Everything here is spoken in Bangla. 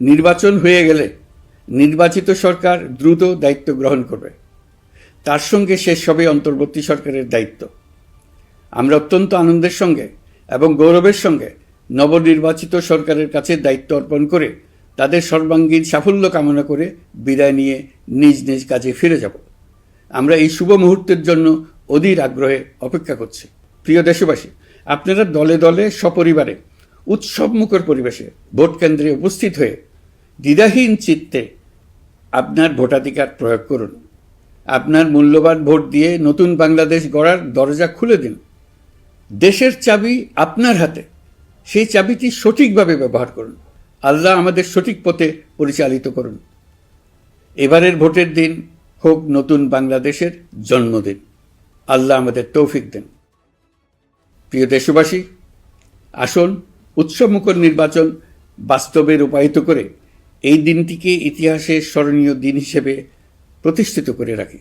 নির্বাচন হয়ে গেলে নির্বাচিত সরকার দ্রুত দায়িত্ব গ্রহণ করবে। তার সঙ্গে শেষ হবে অন্তর্বর্তী সরকারের দায়িত্ব। আমরা অত্যন্ত আনন্দের সঙ্গে এবং গৌরবের সঙ্গে নবনির্বাচিত সরকারের কাছে দায়িত্ব অর্পণ করে তাদের সর্বাঙ্গীন সাফল্য কামনা করে বিদায় নিয়ে নিজ নিজ কাজে ফিরে যাব। আমরা এই শুভ মুহূর্তের জন্য অধীর আগ্রহে অপেক্ষা করছি। প্রিয় দেশবাসী, আপনারা দলে দলে সপরিবারে উৎসবমুখর পরিবেশে ভোট কেন্দ্রে উপস্থিত হয়ে দ্বিধাহীন চিত্তে আপনার ভোটাধিকার প্রয়োগ করুন। আপনার মূল্যবান ভোট দিয়ে নতুন বাংলাদেশ গড়ার দরজা খুলে দিন। দেশের চাবি আপনার হাতে। সেই চাবিটি সঠিকভাবে ব্যবহার করুন। আল্লাহ আমাদের সঠিক পথে পরিচালিত করুন। এবারের ভোটের দিন হোক নতুন বাংলাদেশের জন্মদিন। আল্লাহ আমাদের তৌফিক দেন। প্রিয় দেশবাসী, আসুন উৎসবমুখর নির্বাচন বাস্তবে রূপায়িত করে এই দিনটিকে ইতিহাসের স্মরণীয় দিন হিসেবে প্রতিষ্ঠিত করে রাখি।